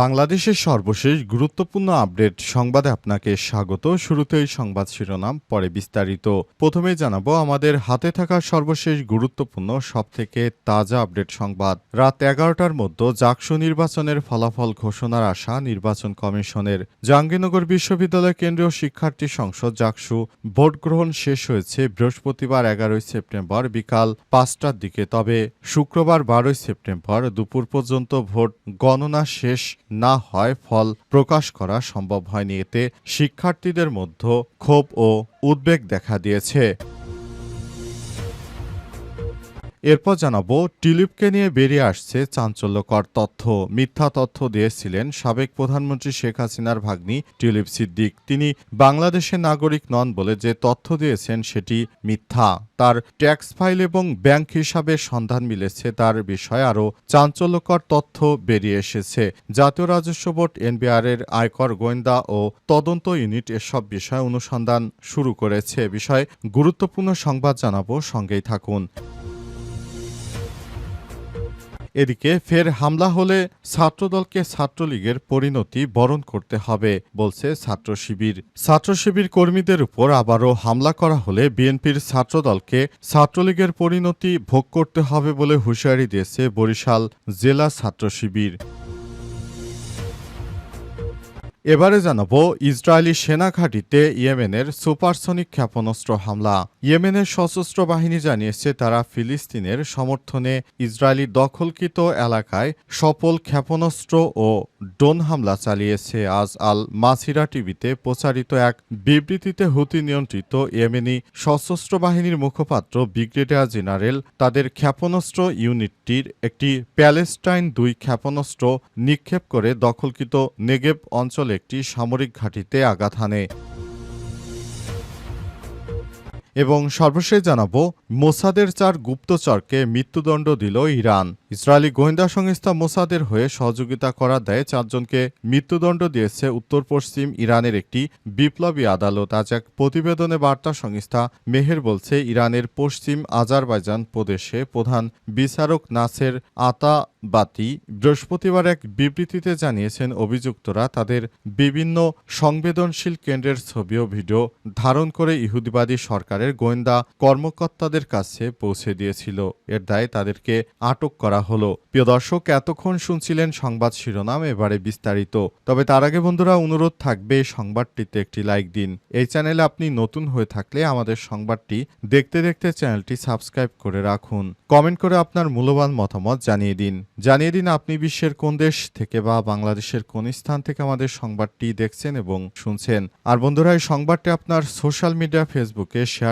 বাংলাদেশের সর্বশেষ গুরুত্বপূর্ণ আপডেট সংবাদে আপনাকে স্বাগত। শুরুতেই সংবাদ শিরোনাম, পরে বিস্তারিত। প্রথমে জানাব, আমাদের হাতে থাকা সর্বশেষ গুরুত্বপূর্ণ, সবথেকে তাজা আপডেট সংবাদ। রাত এগারোটার মধ্যে জাকসু নির্বাচনের ফলাফল ঘোষণার আশা নির্বাচন কমিশনের। জাহাঙ্গীরনগর বিশ্ববিদ্যালয় কেন্দ্রীয় শিক্ষার্থী সংসদ জাকসু ভোট গ্রহণ শেষ হয়েছে বৃহস্পতিবার এগারোই সেপ্টেম্বর বিকাল পাঁচটার দিকে। তবে শুক্রবার বারোই সেপ্টেম্বর দুপুর পর্যন্ত ভোট গণনা শেষ না হয় ফল প্রকাশ করা সম্ভব হয়নি। এতে শিক্ষার্থীদের মধ্যে ক্ষোভ ও উদ্বেগ দেখা দিয়েছে। এরপর জানাব, টিলিপকে নিয়ে বেরিয়ে আসছে চাঞ্চল্যকর তথ্য। মিথ্যা তথ্য দিয়েছিলেন সাবেক প্রধানমন্ত্রী শেখ হাসিনার ভাগ্নি টিলিপ সিদ্দিক। তিনি বাংলাদেশের নাগরিক নন বলে যে তথ্য দিয়েছেন সেটি মিথ্যা। তার ট্যাক্স ফাইল এবং ব্যাংক হিসাবে সন্ধান মিলেছে, তার বিষয়ে আরও চাঞ্চল্যকর তথ্য বেরিয়ে এসেছে। জাতীয় রাজস্ব বোর্ড, এনবিআর এর আয়কর গোয়েন্দা ও তদন্ত ইউনিট এসব বিষয়ে অনুসন্ধান শুরু করেছে। বিষয়ে গুরুত্বপূর্ণ সংবাদ জানাব, সঙ্গেই থাকুন। এদিকে ফের হামলা হলে ছাত্রদলকে ছাত্রলীগের পরিণতি বরণ করতে হবে, বলছে ছাত্র শিবির। ছাত্র শিবির কর্মীদের উপর আবারও হামলা করা হলে বিএনপির ছাত্রদলকে ছাত্রলীগের পরিণতি ভোগ করতে হবে বলে হুঁশিয়ারি দিয়েছে বরিশাল জেলা ছাত্র শিবির। এবারে জানাব, ইসরায়েলি সেনা ঘাঁটিতে ইয়েমেনের সুপারসনিক ক্ষেপণাস্ত্র হামলা। ইয়েমেনের সশস্ত্র বাহিনী জানিয়েছে, তারা ফিলিস্তিনের সমর্থনে ইসরায়েলি দখলকৃত এলাকায় সফল ক্ষেপণাস্ত্র ও ড্রোন হামলা চালিয়েছে। আজ আল মাসিরা টিভিতে প্রচারিত এক বিবৃতিতে হুতি নিয়ন্ত্রিত ইয়েমেনি সশস্ত্র বাহিনীর মুখপাত্র ব্রিগেডিয়ার জেনারেল তাদের ক্ষেপণাস্ত্র ইউনিটটির একটি প্যালেস্টাইন দুই ক্ষেপণাস্ত্র নিক্ষেপ করে দখলকৃত নেগেব অঞ্চলে একটি সামরিক ঘাঁটিতে আঘাত হানে। এবং সর্বশেষ জানাব, মোসাদের চার গুপ্তচরকে মৃত্যুদণ্ড দিল ইরান। ইসরায়েলি গোয়েন্দা সংস্থা মোসাদের হয়ে সহযোগিতা করার দায়ে চারজনকে মৃত্যুদণ্ড দিয়েছে উত্তর পশ্চিম ইরানের একটি বিপ্লবী আদালত। আজ এক প্রতিবেদনে বার্তা সংস্থা মেহের বলছে, ইরানের পশ্চিম আজারবাইজান প্রদেশে প্রধান বিচারক নাসের আতা বাতি বৃহস্পতিবার এক বিবৃতিতে জানিয়েছেন, অভিযুক্তরা তাদের বিভিন্ন সংবেদনশীল কেন্দ্রের ছবি ও ভিডিও ধারণ করে ইহুদিবাদী সরকারের গোয়েন্দা কর্মকর্তাদের কাছে পৌঁছে দিয়েছিল। এর দায়ে তাদেরকে আটক করা হলো। প্রিয় দর্শক, এতক্ষণ শুনছিলেন সংবাদ শিরোনাম, এবারে বিস্তারিত। তবে তার আগে বন্ধুরা, অনুরোধ থাকবে সংবাদটিতে একটি লাইক দিন। এই চ্যানেলে আপনি নতুন হয়ে থাকলে আমাদের সংবাদটি দেখতে দেখতে চ্যানেলটি সাবস্ক্রাইব করে রাখুন। কমেন্ট করে আপনার মূল্যবান মতামত জানিয়ে দিন। জানিয়ে দিন আপনি বিশ্বের কোন দেশ থেকে বা বাংলাদেশের কোন স্থান থেকে আমাদের সংবাদটি দেখছেন এবং শুনছেন। আর বন্ধুরা, এই সংবাদটি আপনার সোশ্যাল মিডিয়া, ফেসবুকে শেয়ার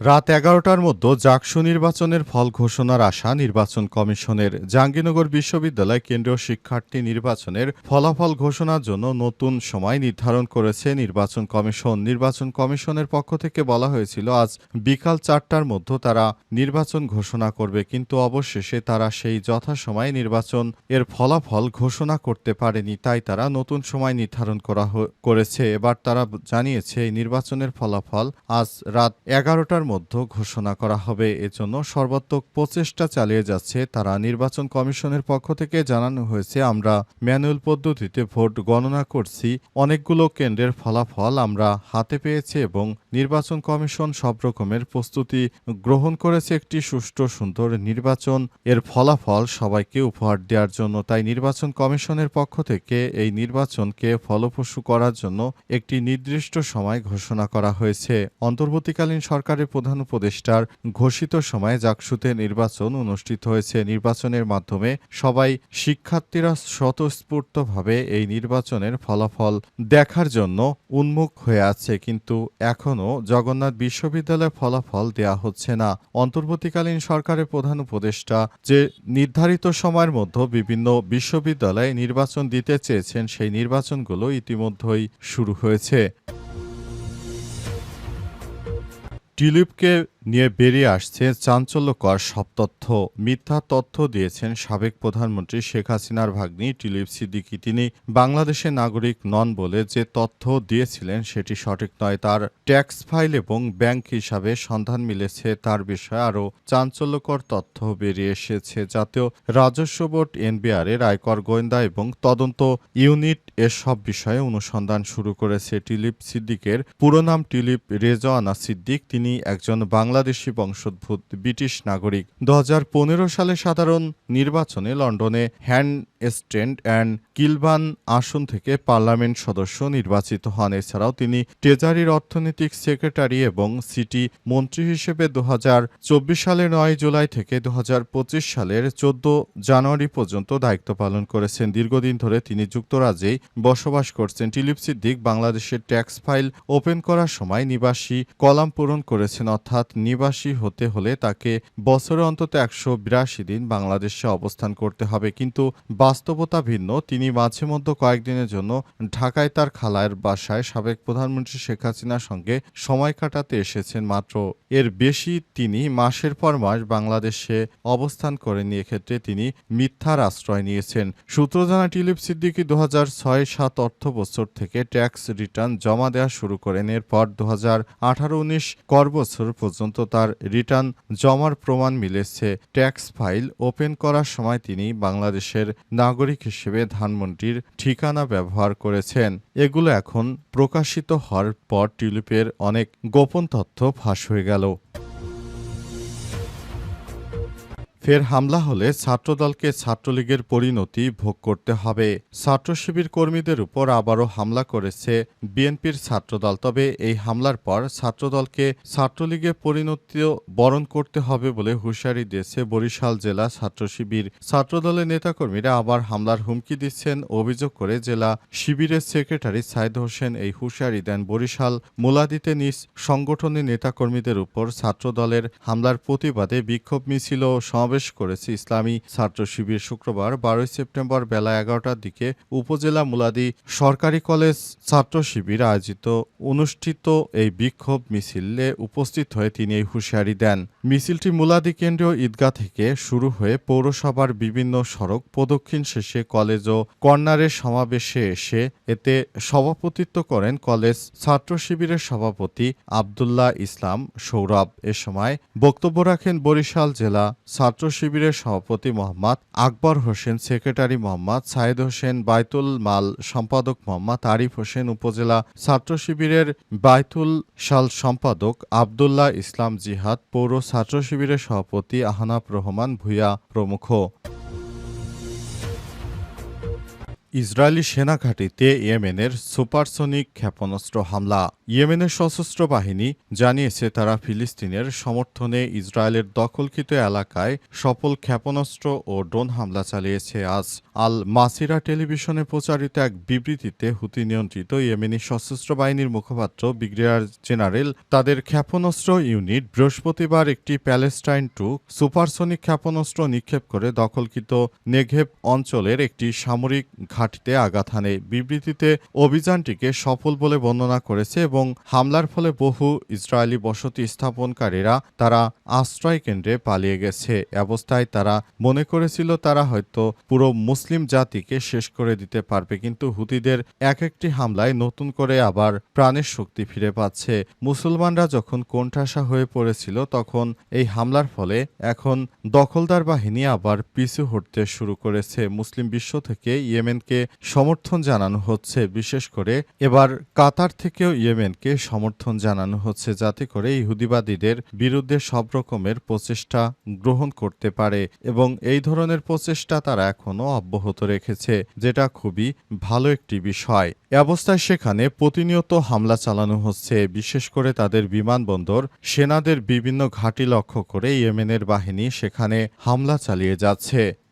রাত এগারোটার মধ্যে জাকসু নির্বাচনের ফল ঘোষণার আশা নির্বাচন কমিশনের। জাহাঙ্গীরনগর বিশ্ববিদ্যালয় কেন্দ্রীয় শিক্ষার্থী নির্বাচনের ফলাফল ঘোষণার জন্য নতুন সময় নির্ধারণ করেছে নির্বাচন কমিশন। নির্বাচন কমিশনের পক্ষ থেকে বলা হয়েছিল, আজ বিকাল চারটার মধ্যে তারা নির্বাচন ঘোষণা করবে, কিন্তু অবশেষে তারা সেই যথাসময়ে নির্বাচন এর ফলাফল ঘোষণা করতে পারেনি, তাই তারা নতুন সময় নির্ধারণ করা করেছে। এবার তারা জানিয়েছে, এই নির্বাচনের ফলাফল আজ রাত এগারোটার মধ্যে ঘোষণা করা হবে। এজন্য সর্বাত্মক প্রচেষ্টা চালিয়ে যাচ্ছে তারা। নির্বাচন কমিশনের পক্ষ থেকে জানানো হয়েছে, আমরা ম্যানুয়াল পদ্ধতিতে ভোট গণনা করছি। অনেকগুলো কেন্দ্রের ফলাফল আমরা হাতে পেয়েছি এবং নির্বাচন কমিশন সব রকমের প্রস্তুতি গ্রহণ করেছে। একটি সুষ্ঠু, সুন্দর নির্বাচন, এর ফলাফল সবাইকে উপহার দেওয়ার জন্য। তাই নির্বাচন কমিশনের পক্ষ থেকে এই নির্বাচনকে ফলপ্রসূ করার জন্য একটি নির্দিষ্ট সময় ঘোষণা করা হয়েছে। অন্তর্বর্তীকালীন সরকারের প্রধান উপদেষ্টার ঘোষিত সময়ে জাকসুতে নির্বাচন অনুষ্ঠিত হয়েছে। নির্বাচনের মাধ্যমে সবাই শিক্ষার্থীরা স্বতঃস্ফূর্তভাবে এই নির্বাচনের ফলাফল দেখার জন্য উন্মুখ হয়ে আছে। কিন্তু এখনও জগন্নাথ বিশ্ববিদ্যালয়ের ফলাফল দেয়া হচ্ছে না। অন্তর্বর্তীকালীন সরকারের প্রধান উপদেষ্টা যে নির্ধারিত সময়ের মধ্যে বিভিন্ন বিশ্ববিদ্যালয়ে নির্বাচন দিতে চেয়েছেন, সেই নির্বাচনগুলো ইতিমধ্যেই শুরু হয়েছে। টিলিপকে নিয়ে বেরিয়ে আসছে চাঞ্চল্যকর সব তথ্য। মিথ্যা তথ্য দিয়েছেন সাবেক প্রধানমন্ত্রী শেখ হাসিনার ভাগ্নি টিলিপ সিদ্দিকি। তিনি বাংলাদেশের নাগরিক নন বলে যে তথ্য দিয়েছিলেন সেটি সঠিক নয়। তার ট্যাক্স ফাইল এবং ব্যাংক হিসাবে সন্ধান মিলেছে। তার বিষয়ে আরও চাঞ্চল্যকর তথ্য বেরিয়ে এসেছে। জাতীয় রাজস্ব বোর্ড এনবিআর এর আয়কর গোয়েন্দা এবং তদন্ত ইউনিট এসব বিষয়ে অনুসন্ধান শুরু করেছে। টিলিপ সিদ্দিকের পুরো নাম টিলিপ রেজওয়ানা সিদ্দিক। তিনি একজন বাংলাদেশি বংশোদ্ভূত ব্রিটিশ নাগরিক। দু হাজার পনেরো সালে সাধারণ নির্বাচনে লন্ডনে হ্যান্ড স্ট্যান্ড অ্যান্ড কিলবান আসন থেকে পার্লামেন্ট সদস্য নির্বাচিত হন। এছাড়াও তিনি ট্রেজারির অর্থনৈতিক সেক্রেটারি এবং সিটি মন্ত্রী হিসেবে দু সালের নয় জুলাই থেকে দু হাজার পঁচিশ সালের চোদ্দ জানুয়ারি পর্যন্ত দায়িত্ব পালন করেছেন। দীর্ঘদিন ধরে তিনি যুক্তরাজ্যেই বসবাস করছেন। টিলিপ সিদ্দিক বাংলাদেশের ট্যাক্স ফাইল ওপেন করার সময় নিবাসী কলাম পূরণ করেছেন, অর্থাৎ নিবাসী হতে হলে তাকে বছরে অন্তত একশো বিরাশি দিন বাংলাদেশে অবস্থান করতে হবে। কিন্তু বাস্তবতা ভিন্ন। তিনি মাঝে মধ্যে কয়েকদিনের জন্য ঢাকায় তার খালায়ের বাসায় সাবেক প্রধানমন্ত্রী শেখ হাসিনার সঙ্গে সময় কাটাতে এসেছেন মাত্র। এর বেশি তিনি মাসের পর মাস বাংলাদেশে অবস্থান করেননি। এক্ষেত্রে তিনি মিথ্যার আশ্রয় নিয়েছেন। সূত্র জানা টিলিপ সিদ্দিকি দু হাজার ছয় সাত অর্থ বছর থেকে ট্যাক্স রিটার্ন জমা দেওয়া শুরু করেন। এরপর দু হাজার আঠারো উনিশ কর বছর পর্যন্ত তার রিটার্ন জমার প্রমাণ মিলেছে। ট্যাক্স ফাইল ওপেন করার সময় তিনি বাংলাদেশের নাগরিক হিসেবে ধানমন্ডির ঠিকানা ব্যবহার করেছেন। এগুলো এখন প্রকাশিত হওয়ার পর টিউলিপের অনেক গোপন তথ্য ফাঁস হয়ে গেল। ফের হামলা হলে ছাত্রদলকে ছাত্রলীগের পরিণতি ভোগ করতে হবে। ছাত্র শিবির কর্মীদের উপর আবারও হামলা করেছে বিএনপির ছাত্রদল। তবে এই হামলার পর ছাত্রদলকে ছাত্রলীগের পরিণতিও বরণ করতে হবে বলে হুঁশিয়ারি দিয়েছে বরিশাল জেলা ছাত্র শিবির ছাত্রদলের নেতাকর্মীরা আবার হামলার হুমকি দিচ্ছেন। অভিযোগ করে জেলা শিবিরের সেক্রেটারি সাইদ হোসেন এই হুঁশিয়ারি দেন। বরিশাল মোলাদিতে নিজ সংগঠনের নেতাকর্মীদের উপর ছাত্রদলের হামলার প্রতিবাদে বিক্ষোভ মিছিল সমাবেশ করেছে ইসলামী ছাত্র শিবির শুক্রবার, বারোই সেপ্টেম্বর বেলা এগারোটার দিকে উপজেলা মুলাদি সরকারি কলেজ ছাত্র শিবির আয়োজিত অনুষ্ঠিত এই বিক্ষোভ মিছিলে উপস্থিত হয়ে তিনি এই হুঁশিয়ারি দেন। মিছিলটি মুলাদি কেন্দ্রীয় ঈদগাহ থেকে শুরু হয়ে পৌরসভার বিভিন্ন সড়ক প্রদক্ষিণ শেষে কলেজ ও কর্নারের সমাবেশে এসে এতে সভাপতিত্ব করেন কলেজ ছাত্র শিবিরের সভাপতি আবদুল্লাহ ইসলাম সৌরভ। এ সময় বক্তব্য রাখেন বরিশাল জেলা ছাত্র শিবিরের সভাপতি মোহাম্মদ আকবর হোসেন, সেক্রেটারি মোহাম্মদ সাইদ হোসেন, বাইতুল মাল সম্পাদক মোহাম্মদ আরিফ হোসেন, উপজেলা ছাত্র শিবিরের বাইতুল সাল সম্পাদক আবদুল্লাহ ইসলাম জিহাদ, পৌর ছাত্র শিবিরের সভাপতি আহনাফ রহমান ভূয়া প্রমুখ। ইসরায়েলি সেনা ঘাঁটিতে ইয়েমেনের সুপারসনিক ক্ষেপণাস্ত্র হামলা। ইয়েমেনের সশস্ত্র বাহিনী জানিয়েছে তারা ফিলিস্তিনের সমর্থনে ইসরায়েলের দখলকৃত এলাকায় সফল ক্ষেপণাস্ত্র ও ড্রোন হামলা চালিয়েছে আজ। আল মাসিরা টেলিভিশনে প্রচারিত এক বিবৃতিতে হুতি নিয়ন্ত্রিত ইয়েমেনি সশস্ত্র বাহিনীর মুখপাত্র ব্রিগেডিয়ার জেনারেল তাদের ক্ষেপণাস্ত্র ইউনিট বৃহস্পতিবার একটি প্যালেস্টাইন টু সুপারসনিক ক্ষেপণাস্ত্র নিক্ষেপ করে দখলকৃত নেঘেব অঞ্চলের একটি সামরিক ঘাঁটিতে আঘাত হানে। বিবৃতিতে অভিযানটিকে সফল বলে বর্ণনা করেছে এবং হামলার ফলে বহু ইসরায়েলি বসতি স্থাপনকারীরা তারা আশ্রয় কেন্দ্রে পালিয়ে গেছে। অবস্থায় তারা মনে করেছিল তারা হয়তো পুরো মুসলিম জাতিকে শেষ করে দিতে পারবে, কিন্তু হুতিদের এক একটি হামলায় নতুন করে আবার প্রাণের শক্তি ফিরে পাচ্ছে। মুসলমানরা যখন কোণঠাসা হয়ে পড়েছিল, তখন এই হামলার ফলে এখন দখলদার বাহিনী আবার পিছু হটতে শুরু করেছে। মুসলিম বিশ্ব থেকে ইয়েমেনকে সমর্থন জানানো হচ্ছে, বিশেষ করে এবার কাতার থেকেও ইয়েমেনকে সমর্থন জানানো হচ্ছে, যাতে করে ইহুদিবাদীদের বিরুদ্ধে সব রকমের প্রচেষ্টা গ্রহণ করতে পারে। এবং এই ধরনের প্রচেষ্টা তারা এখনও অব্যাহত রেখেছে, যেটা খুবই ভালো একটি বিষয়। এ অবস্থায় সেখানে প্রতিনিয়ত হামলা চালানো হচ্ছে, বিশেষ করে তাদের বিমানবন্দর। সেনাদের বিভিন্ন ঘাঁটি লক্ষ্য করে ইয়েমেনের বাহিনী সেখানে হামলা চালিয়ে যাচ্ছে।